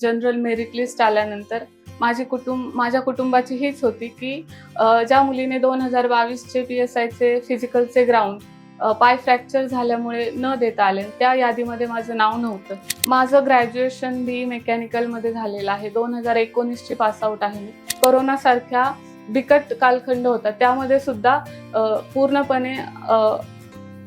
General merit list आल्यानंतर माझी कुटुंब माझ्या कुटुंबाची हीच होती की ज्या मुलीने दोन हजार बावीसचे पी एस आयचे फिजिकलचे ग्राउंड पाय फ्रॅक्चर झाल्यामुळे न देता आले. त्या यादीमध्ये माझं नाव नव्हतं. माझं ग्रॅज्युएशन बी मेकॅनिकलमध्ये झालेलं आहे. दोन हजार एकोणीसची पासआउट आहे मी. कोरोनासारख्या बिकट कालखंड होता. त्यामध्ये सुद्धा पूर्णपणे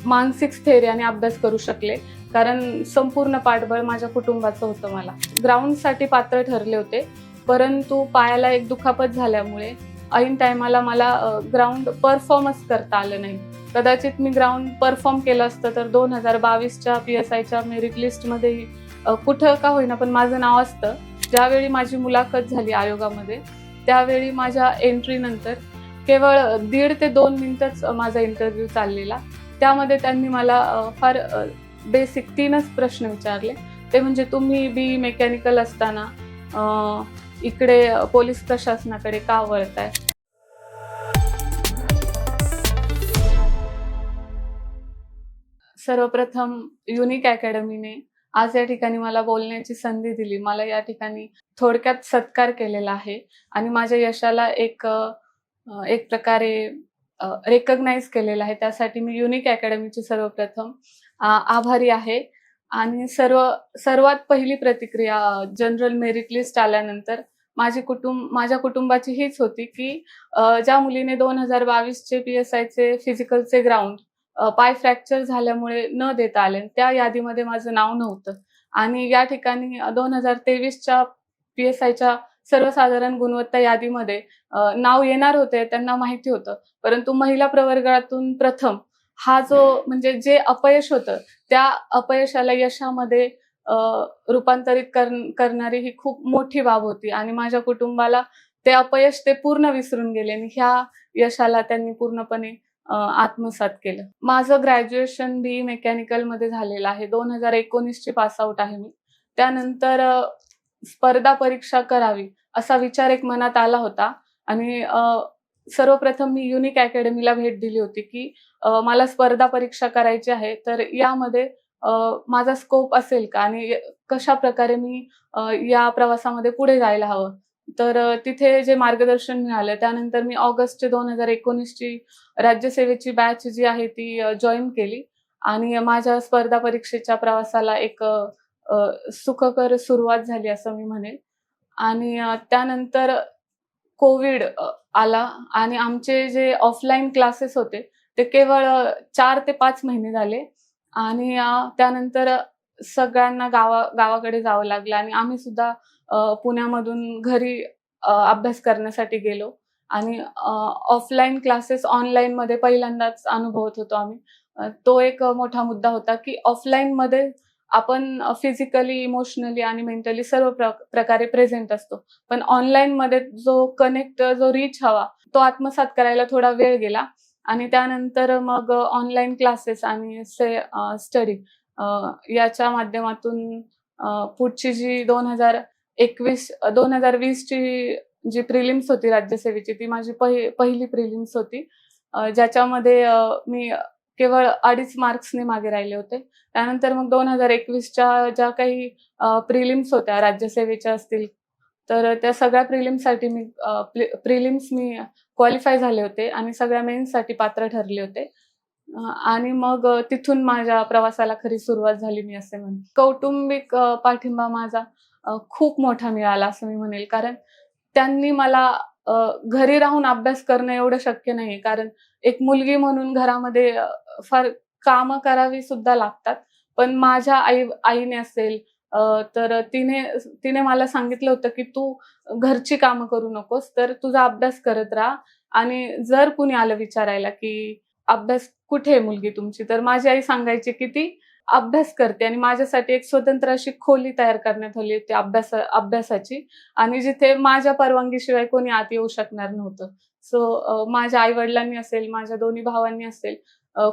मानसिक स्थैर्याने अभ्यास करू शकले. कारण संपूर्ण पाठबळ माझ्या कुटुंबाचं होतं मला. ग्राउंडसाठी पात्र ठरले होते परंतु पायाला एक दुखापत झाल्यामुळे ऐन टायमाला मला ग्राउंड परफॉर्मच करता आलं नाही. कदाचित मी ग्राउंड परफॉर्म केलं असतं तर दोन हजार बावीसच्या पी एस आयच्या मेरिट लिस्टमध्ये कुठं का होईना पण माझं नाव असतं. ज्यावेळी माझी मुलाखत झाली आयोगामध्ये त्यावेळी माझ्या एंट्रीनंतर केवळ दीड ते दोन मिनटंच माझा इंटरव्ह्यू चाललेला. त्यामध्ये त्यांनी मला फार बेसिक तीनच प्रश्न विचारले. ते म्हणजे तुम्ही बी मेकॅनिकल असताना इकडे पोलीस प्रशासनाकडे का वळताय? सर्वप्रथम युनिक अकॅडमीने आज या ठिकाणी मला बोलण्याची संधी दिली. मला या ठिकाणी थोडक्यात सत्कार केलेला आहे आणि माझ्या यशाला एक एक प्रकारे रेकग्नाइज केलेलं आहे. त्यासाठी मी युनिक अकॅडमीची सर्वप्रथम आभारी आहे. आणि सर्व सर्वात पहिली प्रतिक्रिया जनरल मेरिट लिस्ट आल्यानंतर माझी कुटुंब माझ्या कुटुंबाची हीच होती की ज्या मुलीने दोन हजार बावीसचे पी एस आयचे फिजिकलचे ग्राउंड पाय फ्रॅक्चर झाल्यामुळे न देता आले. त्या यादीमध्ये माझं नाव नव्हतं. आणि या ठिकाणी दोन हजार तेवीसच्या पी एस आयच्या सर्वसाधारण गुणवत्ता यादीमध्ये नाव येणार होते त्यांना माहिती होतं. परंतु महिला प्रवर्गातून प्रथम हा जो म्हणजे जे अपयश होतं त्या अपयशाला यशामध्ये रूपांतरित कर- करणारी ही खूप मोठी बाब होती आणि माझ्या कुटुंबाला ते अपयश ते पूर्ण विसरून गेले आणि ह्या यशाला त्यांनी पूर्णपणे आत्मसात केलं. माझं ग्रॅज्युएशन बी मेकॅनिकलमध्ये झालेलं आहे. दोन हजार एकोणीसची पासआउट आहे मी. त्यानंतर स्पर्धा परीक्षा करावी असा विचार एक मनात आला होता आणि सर्वप्रथम मी युनिक अकॅडमीला भेट दिली होती की मला स्पर्धा परीक्षा करायची आहे. तर यामध्ये माझा स्कोप असेल का आणि कशा प्रकारे मी या प्रवासामध्ये पुढे जायला हवं? तर तिथे जे मार्गदर्शन मिळालं त्यानंतर मी ऑगस्ट दोन हजार एकोणीसची राज्यसेवेची बॅच जी आहे ती जॉईन केली. आणि माझ्या स्पर्धा परीक्षेच्या प्रवासाला एक सुखकर सुरुवात झाली असं मी म्हणेल आणि त्यानंतर कोविड आला आणि आमचे जे ऑफलाईन क्लासेस होते ते केवळ चार ते पाच महिने झाले. आणि त्यानंतर सगळ्यांना गावा गावाकडे जावं लागलं आणि आम्ही सुद्धा पुण्यामधून घरी अभ्यास करण्यासाठी गेलो. आणि ऑफलाईन क्लासेस ऑनलाईनमध्ये पहिल्यांदाच अनुभवत होतो आम्ही. तो एक मोठा मुद्दा होता की ऑफलाईनमध्ये आपण फिजिकली इमोशनली आणि मेंटली सर्व प्र प्रकारे प्रेझेंट असतो. पण ऑनलाईनमध्ये जो कनेक्ट जो रीच हवा तो आत्मसात करायला थोडा वेळ गेला. आणि त्यानंतर मग ऑनलाईन क्लासेस आणि से स्टडी याच्या माध्यमातून पुढची जी दोन हजार एकवीस दोन हजार वीसची जी प्रिलिम्स होती राज्यसेवेची ती माझी पहि पहिली प्रिलिम्स होती. ज्याच्यामध्ये मी केवळ अडीच मार्क्सने मागे राहिले होते. त्यानंतर मग दोन हजार एकवीसच्या ज्या काही प्रिलिम्स होत्या राज्यसेवेच्या असतील तर त्या सगळ्या प्रिलिम्ससाठी मी प्रिलिम्स मी क्वालिफाय झाले होते आणि सगळ्या मेन्ससाठी पात्र ठरले होते. आणि मग तिथून माझ्या प्रवासाला खरी सुरुवात झाली मी असे म्हणेन. कौटुंबिक पाठिंबा माझा खूप मोठा मिळाला असं मी म्हणेल. कारण त्यांनी मला घरी राहून अभ्यास करणं एवढं शक्य नाही कारण एक मुलगी म्हणून घरामध्ये फार कामं करावी सुद्धा लागतात. पण माझ्या आई आईने असेल तर तिने तिने मला सांगितलं होतं की तू घरची कामं करू नकोस तर तुझा अभ्यास करत राहा. आणि जर कुणी आलं विचारायला की अभ्यास कुठे आहे मुलगी तुमची तर माझी आई सांगायची की ती अभ्यास करते आणि माझ्यासाठी एक स्वतंत्र अशी खोली तयार करण्यात आली होती अभ्यास अभ्यासाची. आणि जिथे माझ्या परवानगीशिवाय कोणी आत येऊ शकणार नव्हतं. सो माझ्या आई वडिलांनी असेल माझ्या दोन्ही भावांनी असेल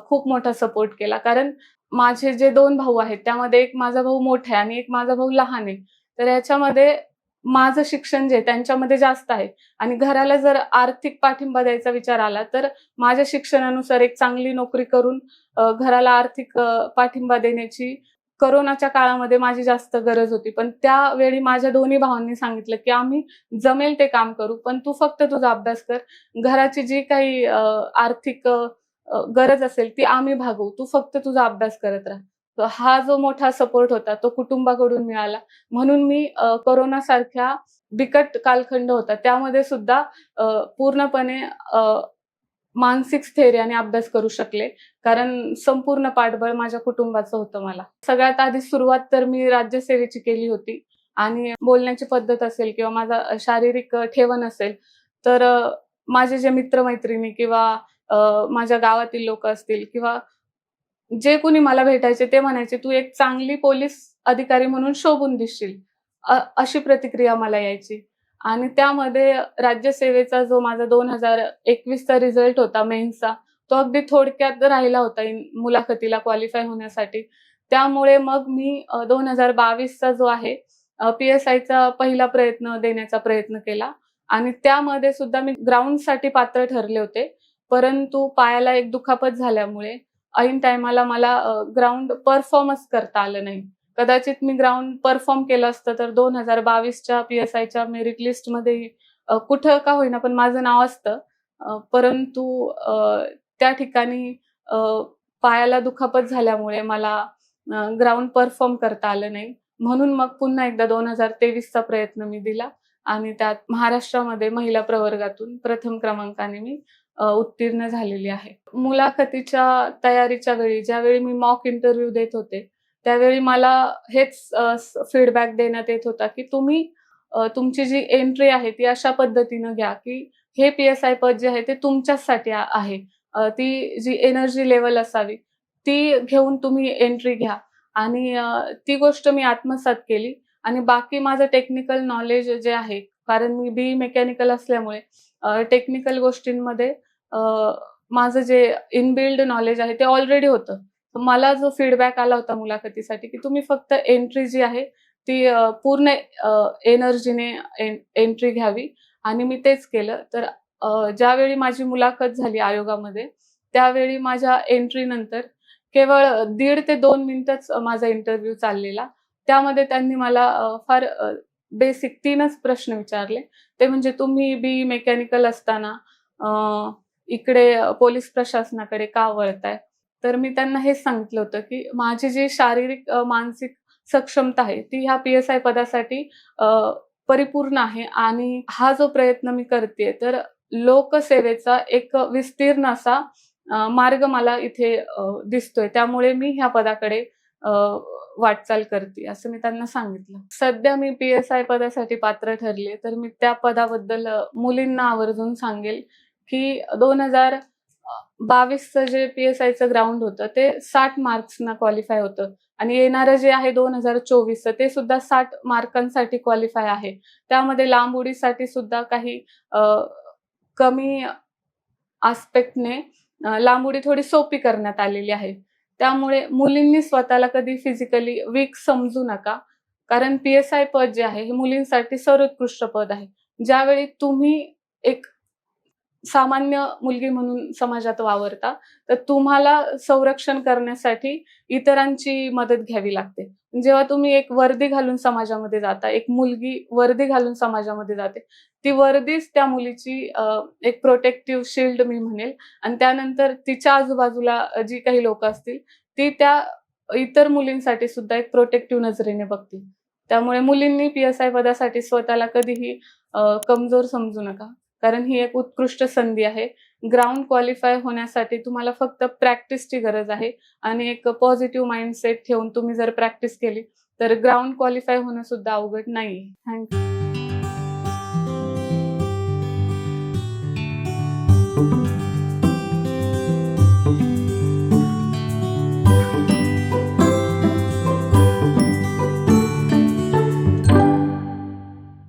खूप मोठा सपोर्ट केला. कारण माझे जे दोन भाऊ आहेत त्यामध्ये एक माझा भाऊ मोठा आहे आणि एक माझा भाऊ लहान आहे. तर याच्यामध्ये माझं शिक्षण जे त्यांच्यामध्ये जास्त आहे आणि घराला जर आर्थिक पाठिंबा द्यायचा विचार आला तर माझ्या शिक्षणानुसार एक चांगली नोकरी करून घराला आर्थिक पाठिंबा देण्याची करोनाच्या काळामध्ये माझी जास्त गरज होती. पण त्यावेळी माझ्या दोन्ही भावांनी सांगितलं की आम्ही जमेल ते काम करू पण तू फक्त तुझा अभ्यास कर. घराची जी काही आर्थिक गरज असेल ती आम्ही भागवू. तू फक्त तुझा अभ्यास करत राहा. तर हा जो मोठा सपोर्ट होता तो कुटुंबाकडून मिळाला. म्हणून मी कोरोना सारख्या बिकट कालखंड होता. त्यामध्ये सुद्धा पूर्णपणे मानसिक स्थैर्य आणि अभ्यास करू शकले. कारण संपूर्ण पाठबळ माझ्या कुटुंबाचं होतं मला. सगळ्यात आधी सुरुवात तर मी राज्यसेवेची केली होती. आणि बोलण्याची पद्धत असेल किंवा माझा शारीरिक ठेवण असेल तर माझे जे मित्रमैत्रिणी किंवा माझ्या गावातील लोक असतील किंवा जे कोणी मला भेटायचे ते म्हणायचे तू एक चांगली पोलीस अधिकारी म्हणून शोभून दिसशील. अशी प्रतिक्रिया मला यायची. आणि त्यामध्ये राज्यसेवेचा जो माझा दोन हजार एकवीसचा रिझल्ट होता मेन्सचा तो अगदी थोडक्यात राहिला होता मुलाखतीला क्वालिफाय होण्यासाठी. त्यामुळे मग मी दोन हजार बावीसचा जो आहे पी एस आयचा पहिला प्रयत्न देण्याचा प्रयत्न केला. आणि त्यामध्ये सुद्धा मी ग्राउंडसाठी पात्र ठरले होते. परंतु पायाला एक दुखापत झाल्यामुळे ऐन टायमाला मला ग्राउंड परफॉर्मच करता आलं नाही. कदाचित मी ग्राउंड परफॉर्म केलं असतं तर दोन हजार बावीसच्या पी एस आयच्या मेरिट लिस्टमध्ये कुठं का होईना पण माझं नाव असतं. परंतु अ, त्या ठिकाणी पायाला दुखापत झाल्यामुळे मला ग्राउंड परफॉर्म करता आलं नाही. म्हणून मग पुन्हा एकदा दोन हजार तेवीसचा प्रयत्न मी दिला आणि त्यात महाराष्ट्रामध्ये महिला प्रवर्गातून प्रथम क्रमांकाने मी उत्तीर्ण झालेली आहे. मुलाखतीच्या तयारीच्या वेळी ज्यावेळी मी मॉक इंटरव्ह्यू देत होते त्यावेळी मला हेच फीडबॅक देण्यात येत होता की तुम्ही तुमची जी एंट्री आहे ती अशा पद्धतीनं घ्या की हे पी एस आय पद जे आहे ते तुमच्याचसाठी आहे. ती जी एनर्जी लेवल असावी ती घेऊन तुम्ही एंट्री घ्या. आणि ती गोष्ट मी आत्मसात केली आणि बाकी माझं टेक्निकल नॉलेज जे आहे कारण मी बी मेकॅनिकल असल्यामुळे टेक्निकल गोष्टींमध्ये माझं जे इनबिल्ड नॉलेज आहे ते ऑलरेडी होतं. मला जो फीडबॅक आला होता मुलाखतीसाठी की तुम्ही फक्त एंट्री जी आहे ती पूर्ण एनर्जीने एंट्री घ्यावी. आणि मी तेच केलं. तर ज्यावेळी माझी मुलाखत झाली आयोगामध्ये त्यावेळी माझ्या एंट्री नंतर केवळ दीड ते दोन मिनिटच माझा इंटरव्ह्यू चाललेला. त्यामध्ये त्यांनी मला फार बेसिक तीनच प्रश्न विचारले. ते म्हणजे तुम्ही बी मेकॅनिकल असताना इकडे पोलीस प्रशासनाकडे का वळताय? तर मी त्यांना हेच सांगितलं होतं की माझी जी शारीरिक मानसिक सक्षमता आहे ती ह्या पी एस आय पदासाठी परिपूर्ण आहे आणि हा जो प्रयत्न मी करते तर लोकसेवेचा एक विस्तीर्ण असा मार्ग मला इथे दिसतोय. त्यामुळे मी ह्या पदाकडे अ, वाटचाल करते असं मी त्यांना सांगितलं. सध्या मी पी एस आय पदासाठी पात्र ठरले तर मी त्या पदाबद्दल मुलींना आवर्जून सांगेल की दोन हजार बावीसचं जे पी एस आयचं ग्राउंड होतं ते साठ मार्क्सना क्वालिफाय होतं. आणि येणारं जे आहे दोन हजार चोवीसचं ते सुद्धा साठ मार्कांसाठी क्वालिफाय आहे. त्यामध्ये लांब उडीसाठी सुद्धा काही कमी आस्पेक्टने लांब उडी थोडी सोपी करण्यात आलेली आहे. त्यामुळे मुलींनी स्वतःला कधी फिजिकली वीक समजू नका. कारण पी एस आय पद जे आहे हे मुलींसाठी सर्वोत्कृष्ट पद आहे. ज्यावेळी तुम्ही एक सामान्य मुलगी म्हणून समाजात वावरता तर तुम्हाला संरक्षण करण्यासाठी इतरांची मदत घ्यावी लागते. जेव्हा तुम्ही एक वर्दी घालून समाजामध्ये जाता एक मुलगी वर्दी घालून समाजामध्ये जाते ती वर्दीच त्या मुलीची एक प्रोटेक्टिव्ह शिल्ड मी म्हणेल. आणि त्यानंतर तिच्या आजूबाजूला जी काही लोक असतील ती त्या इतर मुलींसाठी सुद्धा एक प्रोटेक्टिव्ह नजरेने बघतील. त्यामुळे मुलींनी पी एस आय पदासाठी स्वतःला कधीही कमजोर समजू नका. कारण ही एक उत्कृष्ट संधी आहे. ग्राउंड क्वालिफाय होण्यासाठी तुम्हाला फक्त प्रॅक्टिसची गरज आहे आणि एक पॉझिटिव्ह माइंडसेट ठेवून तुम्ही जर प्रॅक्टिस केली तर ग्राउंड क्वालिफाय होणं सुद्धा अवघड नाही थँक्यू